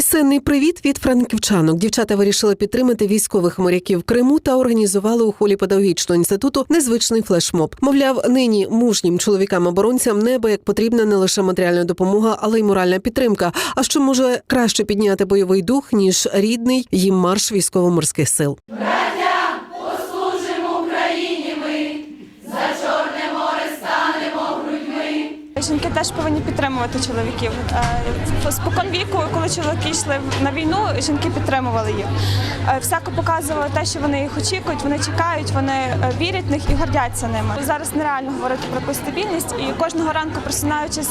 Пісенний привіт від франківчанок. Дівчата вирішили підтримати військових моряків Криму та організували у холі педагогічного інституту незвичний флешмоб. Мовляв, нині мужнім чоловікам-оборонцям неба як потрібна не лише матеріальна допомога, але й моральна підтримка. А що може краще підняти бойовий дух ніж рідний їм марш військово-морських сил. Теж повинні підтримувати чоловіків. Е, Спокон віку, коли чоловіки йшли на війну, жінки підтримували їх. Е, Всяко показували те, що вони їх очікують, вони чекають, вони е, вірять в них і гордяться ними. Зараз нереально говорити про якусь стабільність, і кожного ранку просинаючись,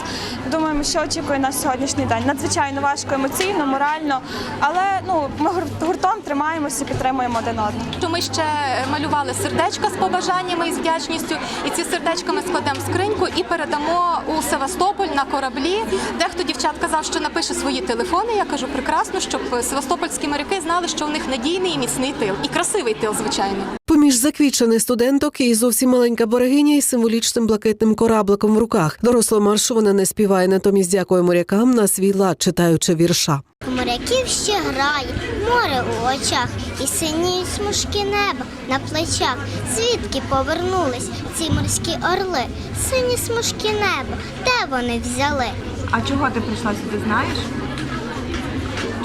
думаємо, що очікує нас сьогоднішній день. Надзвичайно важко емоційно, морально, але ну ми гур- гуртом тримаємося, підтримуємо один одного. То ми ще малювали сердечка з побажаннями і з вдячністю, і ці сердечка ми складемо в скриньку і передамо у Севастополь на кораблі. Дехто дівчат казав, що напише свої телефони. Я кажу, прекрасно, щоб севастопольські моряки знали, що у них надійний і міцний тил, і красивий тил, звичайно. Поміж заквічених студенток і зовсім маленька берегиня із символічним блакитним корабликом в руках. Дорослого маршу вона не співає, натомість дякує морякам на свій лад, читаючи вірша. Моряків ще грає, море у очах, і синіють смужки неба на плечах. Звідки повернулись ці морські орли? Сині смужки неба, де вони взяли? А чого ти прийшла сюди, знаєш?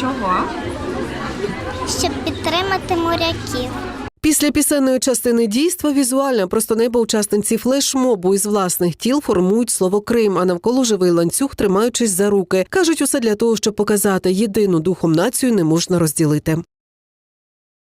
Чого? Щоб підтримати моряків. Після пісенної частини дійства візуальна просто небо учасниці флешмобу із власних тіл формують слово Крим, а навколо живий ланцюг, тримаючись за руки. кажуть, усе для того, щоб показати єдину духом націю не можна розділити.